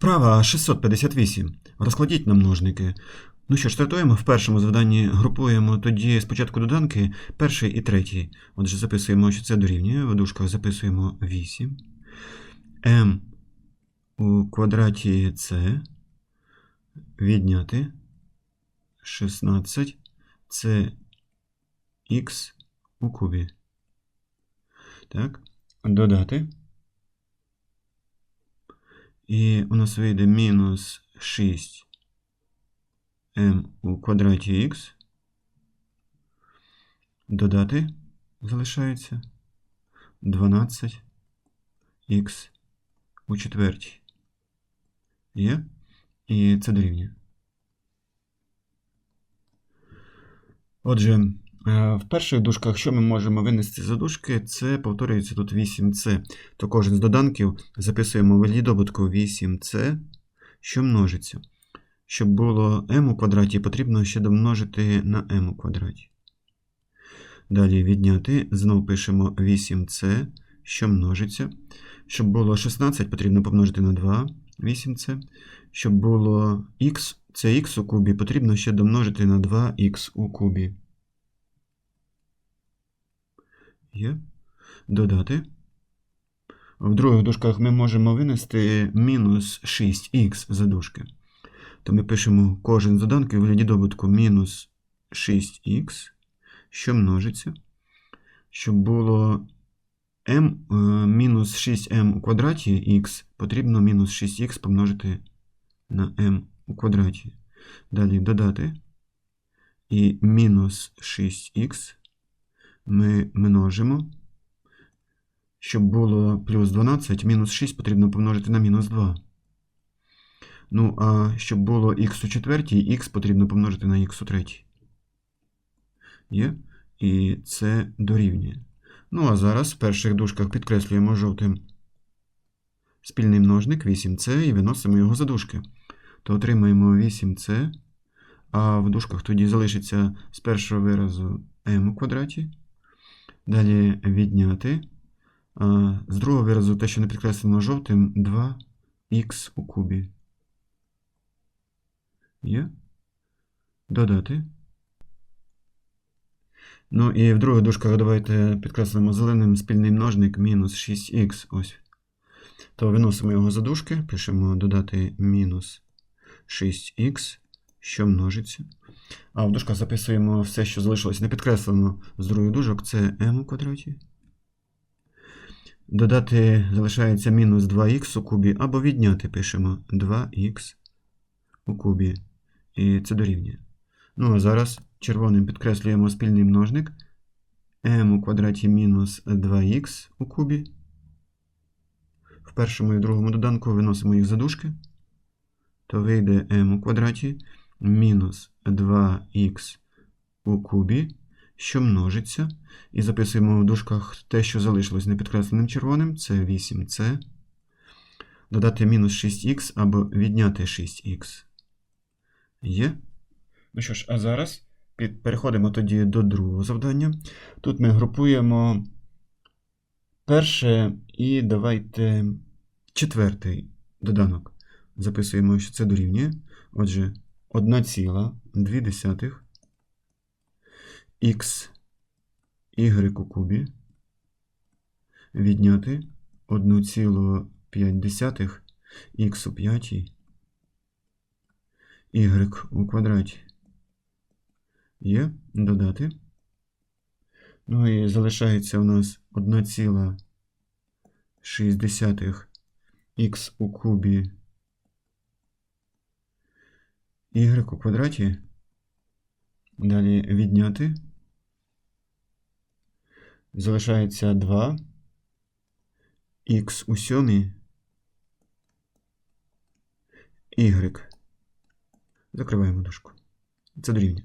Вправа 658. Розкладіть на множники. Ну що ж, стартуємо в першому завданні, групуємо тоді спочатку доданки перший і третій. Отже, записуємо, що це дорівнює. В дужках записуємо 8. m у квадраті c відняти 16 це x у кубі. Так, додати. І у нас вийде мінус 6 m у квадраті х. Додати залишається 12 х у четвертій. Є? І це дорівнює. Отже, в перших дужках, що ми можемо винести за дужки, це повторюється тут 8c. То кожен з доданків записуємо в вигляді добутку 8c, що множиться. Щоб було m у квадраті, потрібно ще домножити на m у квадраті. Далі відняти, знову пишемо 8c, що множиться. Щоб було 16, потрібно помножити на 2, 8c. Щоб було x, це х у кубі, потрібно ще домножити на 2х у кубі. Є. Додати. В других дужках ми можемо винести мінус 6х за дужки. То ми пишемо кожен з доданків у вигляді добутку мінус 6х, що множиться. Щоб було m е, мінус 6m у квадраті х, потрібно мінус 6х помножити на m у квадраті. Далі додати. І мінус 6х ми множимо. Щоб було плюс 12, мінус 6 потрібно помножити на мінус 2. Ну, а щоб було х у четвертій, х потрібно помножити на х у третій. Є? І це дорівнює. Ну, а зараз в перших дужках підкреслюємо жовтим спільний множник 8c і виносимо його за дужки. То отримаємо 8c, а в дужках тоді залишиться з першого виразу m у квадраті. Далі відняти. З другого виразу те, що не підкреслено жовтим, 2х у кубі. Є. Додати. Ну і в других дужках давайте підкреслимо зеленим спільний множник мінус 6х. Ось. То виносимо його за дужки, пишемо додати мінус 6х, що множиться. А в дужках записуємо все, що залишилось не підкреслено з других дужок, це m у квадраті. Додати залишається мінус 2х у кубі, або відняти пишемо 2х у кубі. І це дорівнює. Ну, а зараз червоним підкреслюємо спільний множник m у квадраті мінус 2х у кубі. В першому і другому доданку виносимо їх за дужки. То вийде m у квадраті мінус 2х у кубі, що множиться. І записуємо в дужках те, що залишилось непідкресленим червоним, це 8c. Додати мінус 6х або відняти 6х. Є. Ну що ж, а зараз переходимо тоді до другого завдання. Тут ми групуємо перше і давайте четвертий доданок. Записуємо, що це дорівнює. Отже, 1,2 х у кубі відняти 1,5 х у п'ятій y у квадраті. Є додати. Ну і залишається у нас 1,6 х у кубі y у квадраті. Далі відняти. Залишається 2 х у сьомій y. Закриваємо дужку. Це дорівнює.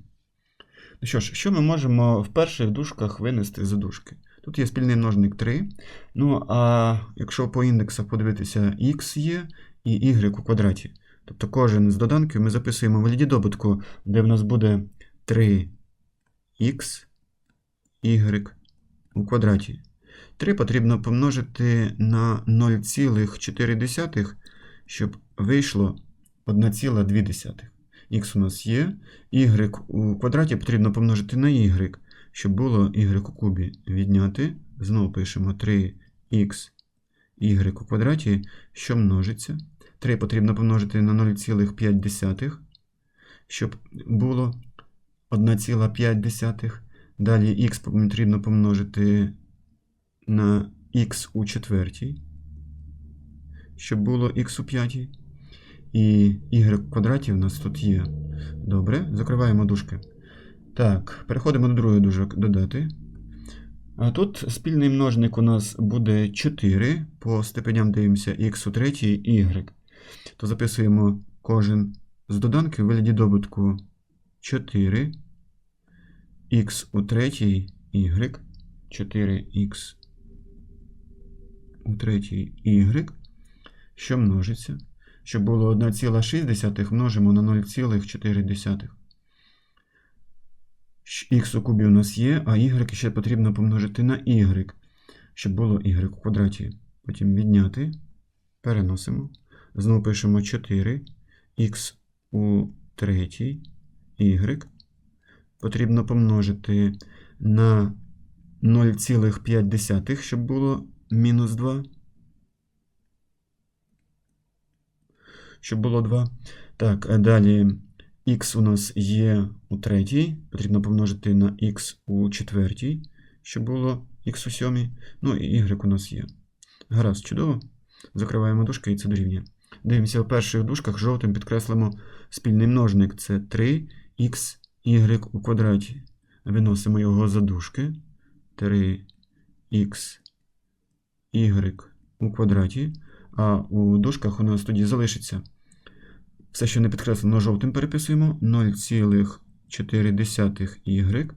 Ну що ж, що ми можемо в перших дужках винести за дужки? Тут є спільний множник 3. Ну, а якщо по індексах подивитися, х є і y у квадраті. Тобто кожен з доданків ми записуємо в вигляді добутку, де в нас буде 3х y у квадраті. 3 потрібно помножити на 0,4 щоб вийшло 1,2. Х у нас є. Y у квадраті потрібно помножити на y, щоб було y у кубі відняти. Знову пишемо 3х y у квадраті, що множиться. 3 потрібно помножити на 0,5, щоб було 1,5. Далі х потрібно помножити на х у четвертій, щоб було х у п'ятій. І y квадраті в нас тут є. Добре, закриваємо дужки. Так, переходимо до другої дужок додати. А тут спільний множник у нас буде 4. По степеням дивимося х у третій y. То записуємо кожен з доданків у вигляді добутку 4 х у третій y. 4х у третій y, що множиться. Щоб було 1,6 множимо на 0,4. Х у кубі у нас є, а y ще потрібно помножити на y, щоб було y у квадраті. Потім відняти. Переносимо. Знову пишемо 4 х у третій y. Потрібно помножити на 0,5, щоб було мінус 2. Щоб було 2. Так, а далі х у нас є у третій. Потрібно помножити на х у четвертій, щоб було х у сьомій. Ну і y у нас є. Гаразд, чудово. Закриваємо дужки і це дорівнює. Дивимося в перших дужках, жовтим підкреслимо спільний множник. Це 3х y у квадраті. Виносимо його за дужки. 3х y у квадраті. А у дужках у нас тоді залишиться. Все, що не підкреслено жовтим, переписуємо 0,4y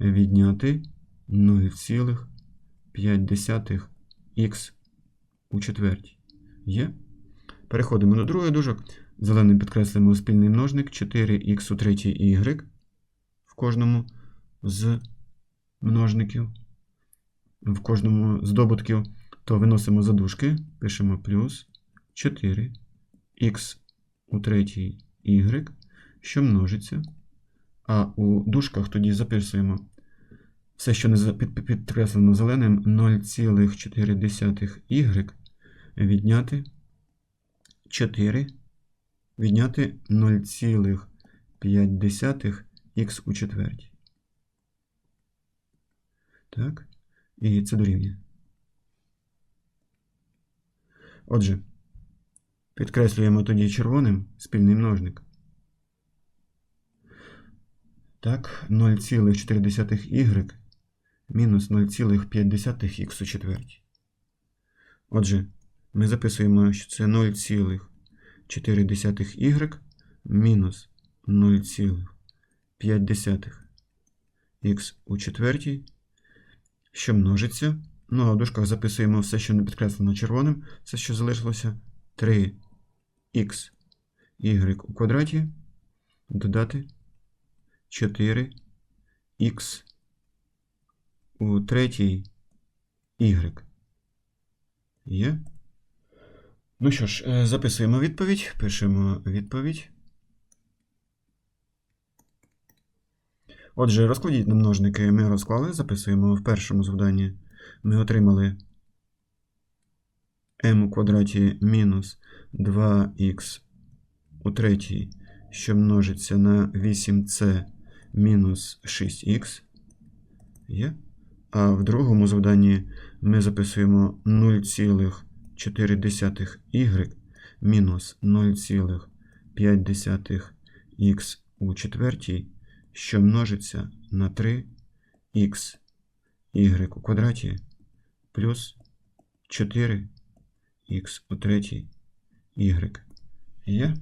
відняти 0,5х у четвертій. Є. Переходимо до другої дужок. Зеленим підкреслимо спільний множник 4х у третій y в кожному з множників, в кожному з добутків, то виносимо за дужки, пишемо плюс 4х у третій y, що множиться. А у дужках тоді записуємо все, що не підкреслено зеленим, 0,4y відняти 4, відняти 0,5х у четвертій. Так, і це дорівнює. Отже, Підкреслюємо тоді червоним спільний множник. Так, 0,4y мінус 0,5х у четвертій. Отже, ми записуємо, що це 0,4y мінус 0,5х у четвертій, що множиться. Ну, а в дужках записуємо все, що не підкреслено червоним, все, що залишилося 3 х y у квадраті додати 4х у третій y. Є. Ну що ж, е, записуємо відповідь, пишемо відповідь. Отже, розкладіть на множники ми розклали, записуємо в першому завданні. Ми отримали m у квадраті мінус 2х у третій, що множиться на 8c мінус 6х. Є. А в другому завданні ми записуємо 0,4y мінус 0,5х у четвертій, що множиться на 3х y у квадраті плюс 4 х у третій y. Є?